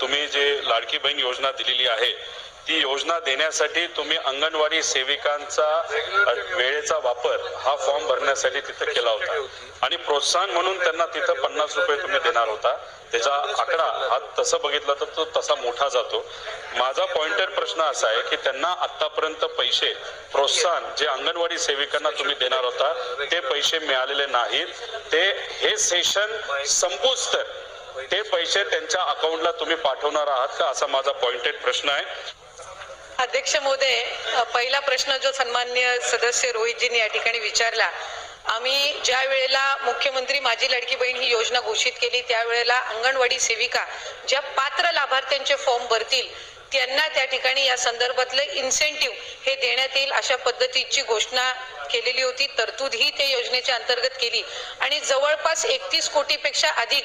तुम्ही जे लाडकी बहीण योजना दिलेली आहे ती योजना देण्यासाठी तुम्ही अंगणवाडी सेविकांचा वेळेचा वापर हा फॉर्म भरण्यासाठी तिथं केला होता. आणि प्रोत्साहन म्हणून त्यांना तिथं पन्नास रुपये तुम्ही देणार होता. त्याचा आकडा हा तसं बघितला तर तो तसा मोठा जातो. माझा पॉइंटेड प्रश्न असा आहे की त्यांना आतापर्यंत पैसे प्रोत्साहन जे अंगणवाडी सेविकांना तुम्ही देणार होता ते पैसे मिळालेले नाहीत. ते हे सेशन संपूच तर ते पैसे त्यांच्या अकाउंटला तुम्ही पाठवणार आहात का? असा माझा पॉइंटेड प्रश्न आहे. अध्यक्ष मोदय पहिला प्रश्न जो सन्मान्य सदस्य रोहितजींनी या ठिकाणी विचारला आम्ही ज्या वेळेला मुख्यमंत्री माझी लाडकी बहीण ही योजना घोषित केली त्यावेळेला अंगणवाडी सेविका ज्या पात्र लाभार्थ्यांचे फॉर्म भरतील त्यांना त्या ठिकाणी या संदर्भातले इन्सेंटिव्ह हे देण्यात येईल अशा पद्धतीची घोषणा केलेली होती. तरतूद ही त्या योजनेच्या अंतर्गत केली. आणि जवळपास एकतीस कोटीपेक्षा अधिक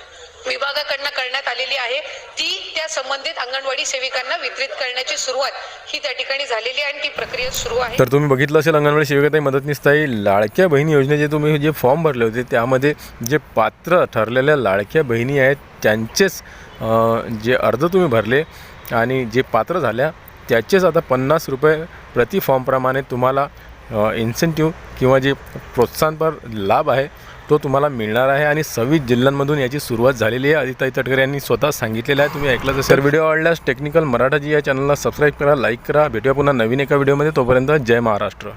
विभागाकडनं करण्यात आलेली आहे. ती त्या संबंधित अंगणवाडी सेविकांना वितरित करण्याची सुरुवात ही त्या ठिकाणी झालेली आहे आणि ती प्रक्रिया सुरू आहे. तर तुम्ही बघितलं असेल अंगणवाडी सेविकाताई मदतनीसताई लाडक्या बहिणी योजनेचे तुम्ही जे फॉर्म भरले होते त्यामध्ये जे पात्र ठरलेल्या लाडक्या बहिणी आहेत त्यांचेच जे अर्ज तुम्ही भरले आणि जे पात्र झाल्या त्याचेच आता पन्नास रुपये प्रति फॉर्मप्रमाणे तुम्हाला इन्सेंटिव्ह किंवा जे प्रोत्साहनपर लाभ आहे तो तुम्हाला मिळणार आहे आणि सव्वीस जिल्ह्यांमधून याची सुरुवात झालेली आहे. आदिताई तटकरे यांनी स्वतः सांगितलेलं आहे. तुम्ही ऐकलं असेल. व्हिडिओ आवडल्यास टेक्निकल मराठाजी या चॅनलला सबस्क्राईब करा लाईक करा. भेटूया पुन्हा नवीन एका व्हिडिओमध्ये. तोपर्यंत जय महाराष्ट्र.